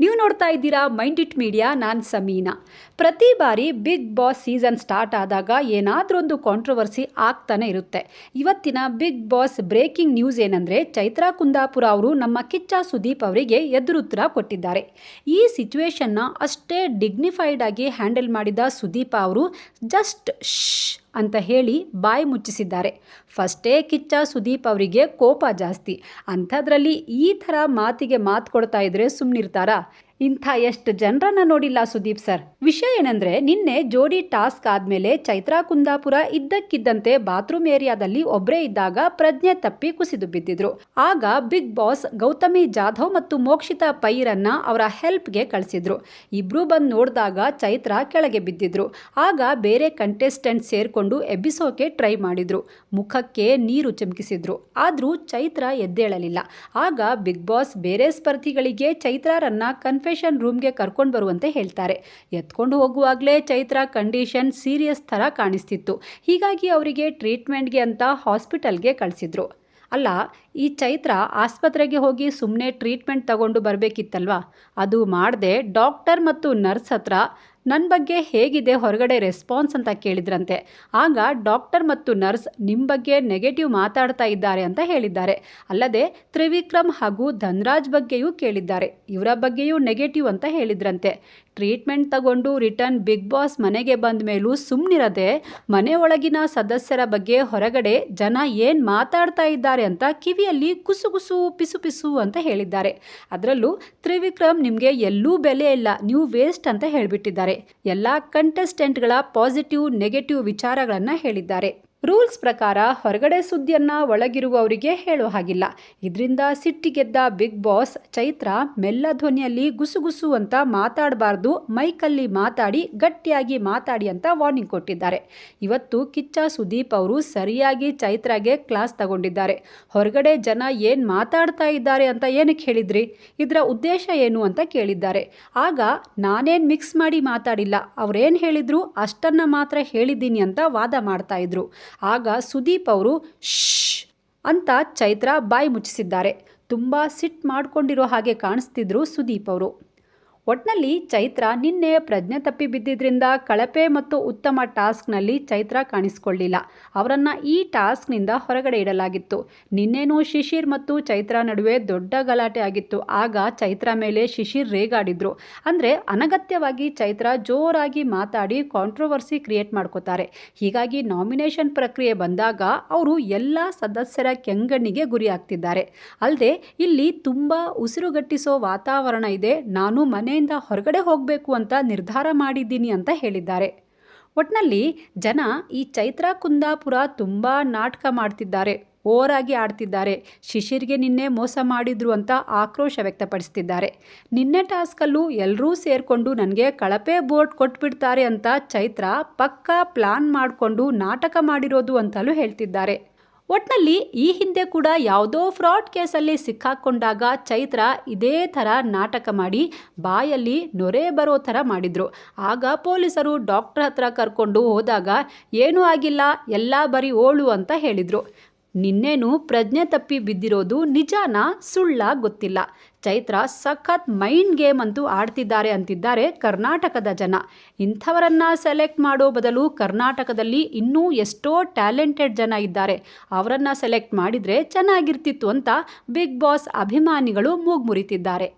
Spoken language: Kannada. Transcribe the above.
ನೀವು ನೋಡ್ತಾ ಇದ್ದೀರಾ ಮೈಂಡ್ ಇಟ್ ಮೀಡಿಯಾ, ನಾನು ಸಮೀನಾ. ಪ್ರತಿ ಬಾರಿ ಬಿಗ್ ಬಾಸ್ ಸೀಸನ್ ಸ್ಟಾರ್ಟ್ ಆದಾಗ ಏನಾದರೂ ಕಾಂಟ್ರವರ್ಸಿ ಆಗ್ತಾನೆ ಇರುತ್ತೆ. ಇವತ್ತಿನ ಬಿಗ್ ಬಾಸ್ ಬ್ರೇಕಿಂಗ್ ನ್ಯೂಸ್ ಏನಂದರೆ ಚೈತ್ರಾ ಕುಂದಾಪುರ ಅವರು ನಮ್ಮ ಕಿಚ್ಚ ಸುದೀಪ್ ಅವರಿಗೆ ಎದುರುತ್ತರ ಕೊಟ್ಟಿದ್ದಾರೆ. ಈ ಸಿಚುವೇಶನ್ನ ಅಷ್ಟೇ ಡಿಗ್ನಿಫೈಡ್ ಆಗಿ ಹ್ಯಾಂಡಲ್ ಮಾಡಿದ ಸುದೀಪ ಅವರು ಜಸ್ಟ್ ಶ್ ಅಂತ ಹೇಳಿ ಬಾಯಿ ಮುಚ್ಚಿಸಿದ್ದಾರೆ. ಫಸ್ಟೇ ಕಿಚ್ಚ ಸುದೀಪ್ ಅವರಿಗೆ ಕೋಪ ಜಾಸ್ತಿ. ಅಂಥದ್ರಲ್ಲಿ ಈ ಥರ ಮಾತಿಗೆ ಮಾತು ಕೊಡ್ತಾ ಇದ್ರೆ ಸುಮ್ಮನಿರ್ತಾರಾ ಇಂಥ ಎಷ್ಟು ಜನರನ್ನ ನೋಡಿಲ್ಲ ಸುದೀಪ್ ಸರ್. ವಿಷಯ ಏನಂದ್ರೆ, ನಿನ್ನೆ ಜೋಡಿ ಟಾಸ್ಕ್ ಆದ್ಮೇಲೆ ಚೈತ್ರಾ ಕುಂದಾಪುರ ಇದ್ದಕ್ಕಿದ್ದಂತೆ ಬಾತ್ರೂಮ್ ಏರಿಯಾದಲ್ಲಿ ಒಬ್ಬರೇ ಇದ್ದಾಗ ಪ್ರಜ್ಞೆ ತಪ್ಪಿ ಕುಸಿದು ಬಿದ್ದಿದ್ರು. ಆಗ ಬಿಗ್ ಬಾಸ್ ಗೌತಮಿ ಜಾಧವ್ ಮತ್ತು ಮೋಕ್ಷಿತಾ ಪೈರನ್ನ ಅವರ ಹೆಲ್ಪ್ಗೆ ಕಳಿಸಿದ್ರು. ಇಬ್ರು ಬಂದು ನೋಡಿದಾಗ ಚೈತ್ರಾ ಕೆಳಗೆ ಬಿದ್ದಿದ್ರು. ಆಗ ಬೇರೆ ಕಂಟೆಸ್ಟೆಂಟ್ ಸೇರ್ಕೊಂಡು ಎಬ್ಬಿಸೋಕೆ ಟ್ರೈ ಮಾಡಿದ್ರು. ಮುಖಕ್ಕೆ ನೀರು ಚಿಮುಕಿಸಿದ್ರು. ಆದರೂ ಚೈತ್ರ ಎದ್ದೇಳಲಿಲ್ಲ. ಆಗ ಬಿಗ್ ಬಾಸ್ ಬೇರೆ ಸ್ಪರ್ಧಿಗಳಿಗೆ ಚೈತ್ರಾರನ್ನ ಕನ್ಫೆಷನ್ ರೂಮ್ಗೆ ಕರ್ಕೊಂಡು ಬರುವಂತೆ ಹೇಳ್ತಾರೆ. ಎತ್ಕೊಂಡು ಹೋಗುವಾಗಲೇ ಚೈತ್ರ ಕಂಡೀಷನ್ ಸೀರಿಯಸ್ ಥರ ಕಾಣಿಸ್ತಿತ್ತು. ಹೀಗಾಗಿ ಅವರಿಗೆ ಟ್ರೀಟ್ಮೆಂಟ್ಗೆ ಅಂತ ಹಾಸ್ಪಿಟಲ್ಗೆ ಕಳಿಸಿದ್ರು. ಅಲ್ಲ, ಈ ಚೈತ್ರ ಆಸ್ಪತ್ರೆಗೆ ಹೋಗಿ ಸುಮ್ಮನೆ ಟ್ರೀಟ್ಮೆಂಟ್ ತಗೊಂಡು ಬರಬೇಕಿತ್ತಲ್ವಾ? ಅದು ಮಾಡದೆ ಡಾಕ್ಟರ್ ಮತ್ತು ನರ್ಸ್ ಹತ್ರ ನನ್ನ ಬಗ್ಗೆ ಹೇಗಿದೆ ಹೊರಗಡೆ ರೆಸ್ಪಾನ್ಸ್ ಅಂತ ಕೇಳಿದ್ರಂತೆ. ಆಗ ಡಾಕ್ಟರ್ ಮತ್ತು ನರ್ಸ್ ನಿಮ್ಮ ಬಗ್ಗೆ ನೆಗೆಟಿವ್ ಮಾತಾಡ್ತಾ ಇದ್ದಾರೆ ಅಂತ ಹೇಳಿದ್ದಾರೆ. ಅಲ್ಲದೆ ತ್ರಿವಿಕ್ರಮ್ ಹಾಗೂ ಧನ್ರಾಜ್ ಬಗ್ಗೆಯೂ ಕೇಳಿದ್ದಾರೆ. ಇವರ ಬಗ್ಗೆಯೂ ನೆಗೆಟಿವ್ ಅಂತ ಹೇಳಿದ್ರಂತೆ. ಟ್ರೀಟ್ಮೆಂಟ್ ತಗೊಂಡು ರಿಟರ್ನ್ ಬಿಗ್ ಬಾಸ್ ಮನೆಗೆ ಬಂದ ಮೇಲೂ ಸುಮ್ಮನಿರದೆ ಮನೆ ಒಳಗಿನ ಸದಸ್ಯರ ಬಗ್ಗೆ ಹೊರಗಡೆ ಜನ ಏನು ಮಾತಾಡ್ತಾ ಇದ್ದಾರೆ ಅಂತ ಕಿವಿಯಲ್ಲಿ ಕುಸು ಕುಸು ಪಿಸು ಪಿಸು ಅಂತ ಹೇಳಿದ್ದಾರೆ. ಅದರಲ್ಲೂ ತ್ರಿವಿಕ್ರಮ್ ನಿಮಗೆ ಎಲ್ಲೂ ಬೆಲೆ ಇಲ್ಲ, ನೀವು ವೇಸ್ಟ್ ಅಂತ ಹೇಳಿಬಿಟ್ಟಿದ್ದಾರೆ. ಎಲ್ಲ ಕಂಟೆಸ್ಟೆಂಟ್ಗಳ ಪಾಸಿಟಿವ್ ನೆಗೆಟಿವ್ ವಿಚಾರಗಳನ್ನು ಹೇಳಿದ್ದಾರೆ. ರೂಲ್ಸ್ ಪ್ರಕಾರ ಹೊರಗಡೆ ಸುದ್ದಿಯನ್ನ ಒಳಗಿರುವವರಿಗೆ ಹೇಳೋ ಹಾಗಿಲ್ಲ. ಇದರಿಂದ ಸಿಟ್ಟಿಗೆದ್ದ ಬಿಗ್ ಬಾಸ್ ಚೈತ್ರ ಮೆಲ್ಲ ಧ್ವನಿಯಲ್ಲಿ ಗುಸುಗುಸು ಅಂತ ಮಾತಾಡಬಾರ್ದು, ಮೈಕಲ್ಲಿ ಮಾತಾಡಿ, ಗಟ್ಟಿಯಾಗಿ ಮಾತಾಡಿ ಅಂತ ವಾರ್ನಿಂಗ್ ಕೊಟ್ಟಿದ್ದಾರೆ. ಇವತ್ತು ಕಿಚ್ಚ ಸುದೀಪ್ ಅವರು ಸರಿಯಾಗಿ ಚೈತ್ರಾಗೆ ಕ್ಲಾಸ್ ತಗೊಂಡಿದ್ದಾರೆ. ಹೊರಗಡೆ ಜನ ಏನು ಮಾತಾಡ್ತಾ ಇದ್ದಾರೆ ಅಂತ ಏನಕ್ಕೆ ಹೇಳಿದ್ರಿ? ಇದರ ಉದ್ದೇಶ ಏನು ಅಂತ ಕೇಳಿದ್ದಾರೆ. ಆಗ ನಾನೇನು ಮಿಕ್ಸ್ ಮಾಡಿ ಮಾತಾಡಿಲ್ಲ, ಅವ್ರೇನು ಹೇಳಿದ್ರು ಅಷ್ಟನ್ನ ಮಾತ್ರ ಹೇಳಿದ್ದೀನಿ ಅಂತ ವಾದ ಮಾಡ್ತಾ ಇದ್ರು. ಆಗ ಸುದೀಪ್ ಅವರು ಶ್ ಅಂತ ಚೈತ್ರ ಬಾಯಿ ಮುಚ್ಚಿಸಿದ್ದಾರೆ. ತುಂಬ ಸಿಟ್ ಮಾಡ್ಕೊಂಡಿರೋ ಹಾಗೆ ಕಾಣಿಸ್ತಿದ್ರು ಸುದೀಪ್ ಅವರು. ಒಟ್ನಲ್ಲಿ ಚೈತ್ರ ನಿನ್ನೆ ಪ್ರಜ್ಞೆ ತಪ್ಪಿ ಬಿದ್ದಿದ್ರಿಂದ ಕಳಪೆ ಮತ್ತು ಉತ್ತಮ ಟಾಸ್ಕ್ನಲ್ಲಿ ಚೈತ್ರ ಕಾಣಿಸಿಕೊಳ್ಳಿಲ್ಲ. ಅವರನ್ನು ಈ ಟಾಸ್ಕ್ನಿಂದ ಹೊರಗಡೆ ಇಡಲಾಗಿತ್ತು. ನಿನ್ನೇನೂ ಶಿಶಿರ್ ಮತ್ತು ಚೈತ್ರ ನಡುವೆ ದೊಡ್ಡ ಗಲಾಟೆ ಆಗಿತ್ತು. ಆಗ ಚೈತ್ರ ಮೇಲೆ ಶಿಶಿರ್ ರೇಗಾಡಿದ್ರು. ಅಂದರೆ ಅನಗತ್ಯವಾಗಿ ಚೈತ್ರ ಜೋರಾಗಿ ಮಾತಾಡಿ ಕಾಂಟ್ರವರ್ಸಿ ಕ್ರಿಯೇಟ್ ಮಾಡ್ಕೋತಾರೆ. ಹೀಗಾಗಿ ನಾಮಿನೇಷನ್ ಪ್ರಕ್ರಿಯೆ ಬಂದಾಗ ಅವರು ಎಲ್ಲ ಸದಸ್ಯರ ಕೆಂಗಣ್ಣಿಗೆ ಗುರಿಯಾಗ್ತಿದ್ದಾರೆ ಅಲ್ಲದೆ ಇಲ್ಲಿ ತುಂಬ ಉಸಿರುಗಟ್ಟಿಸೋ ವಾತಾವರಣ ಇದೆ. ನಾನು ಮನೆ ಮನೆಯಿಂದ ಹೊರಗಡೆ ಹೋಗಬೇಕು ಅಂತ ನಿರ್ಧಾರ ಮಾಡಿದ್ದೀನಿ ಅಂತ ಹೇಳಿದ್ದಾರೆ. ಒಟ್ನಲ್ಲಿ ಜನ ಈ ಚೈತ್ರ ಕುಂದಾಪುರ ತುಂಬ ನಾಟಕ ಮಾಡ್ತಿದ್ದಾರೆ, ಓರಾಗಿ ಆಡ್ತಿದ್ದಾರೆ, ಶಿಶಿರ್ಗೆ ನಿನ್ನೆ ಮೋಸ ಮಾಡಿದ್ರು ಅಂತ ಆಕ್ರೋಶ ವ್ಯಕ್ತಪಡಿಸ್ತಿದ್ದಾರೆ. ನಿನ್ನೆ ಟಾಸ್ಕಲ್ಲೂ ಎಲ್ಲರೂ ಸೇರಿಕೊಂಡು ನನಗೆ ಕಳಪೆ ಬೋರ್ಡ್ ಕೊಟ್ಬಿಡ್ತಾರೆ ಅಂತ ಚೈತ್ರ ಪಕ್ಕಾ ಪ್ಲಾನ್ ಮಾಡಿಕೊಂಡು ನಾಟಕ ಮಾಡಿರೋದು ಅಂತಲೂ ಹೇಳ್ತಿದ್ದಾರೆ. ಒಟ್ನಲ್ಲಿ ಈ ಹಿಂದೆ ಕೂಡ ಯಾವುದೋ ಫ್ರಾಡ್ ಕೇಸಲ್ಲಿ ಸಿಕ್ಕಾಕೊಂಡಾಗ ಚೈತ್ರ ಇದೇ ಥರ ನಾಟಕ ಮಾಡಿ ಬಾಯಲ್ಲಿ ನೊರೆ ಬರೋ ಥರ ಮಾಡಿದರು. ಆಗ ಪೊಲೀಸರು ಡಾಕ್ಟರ್ ಹತ್ರ ಕರ್ಕೊಂಡು ಹೋದಾಗ, ಏನೂ ಆಗಿಲ್ಲ, ಎಲ್ಲ ಬರೀ ಓಳು ಅಂತ ಹೇಳಿದರು. ನಿನ್ನೇನು ಪ್ರಜ್ಞೆ ತಪ್ಪಿ ಬಿದ್ದಿರೋದು ನಿಜಾನ? ಸುಳ್ಳ ಗೊತ್ತಿಲ್ಲ. ಚೈತ್ರ ಸಖತ್ ಮೈಂಡ್ ಗೇಮ್ ಅಂತೂ ಆಡ್ತಿದ್ದಾರೆ ಅಂತಿದ್ದಾರೆ ಕರ್ನಾಟಕದ ಜನ. ಇಂಥವರನ್ನ ಸೆಲೆಕ್ಟ್ ಮಾಡೋ ಬದಲು ಕರ್ನಾಟಕದಲ್ಲಿ ಇನ್ನೂ ಎಷ್ಟೋ ಟ್ಯಾಲೆಂಟೆಡ್ ಜನ ಇದ್ದಾರೆ. ಅವರನ್ನು ಸೆಲೆಕ್ಟ್ ಮಾಡಿದರೆ ಚೆನ್ನಾಗಿರ್ತಿತ್ತು ಅಂತ ಬಿಗ್ ಬಾಸ್ ಅಭಿಮಾನಿಗಳು ಮೂಗ್ಮುರಿತಿದ್ದಾರೆ.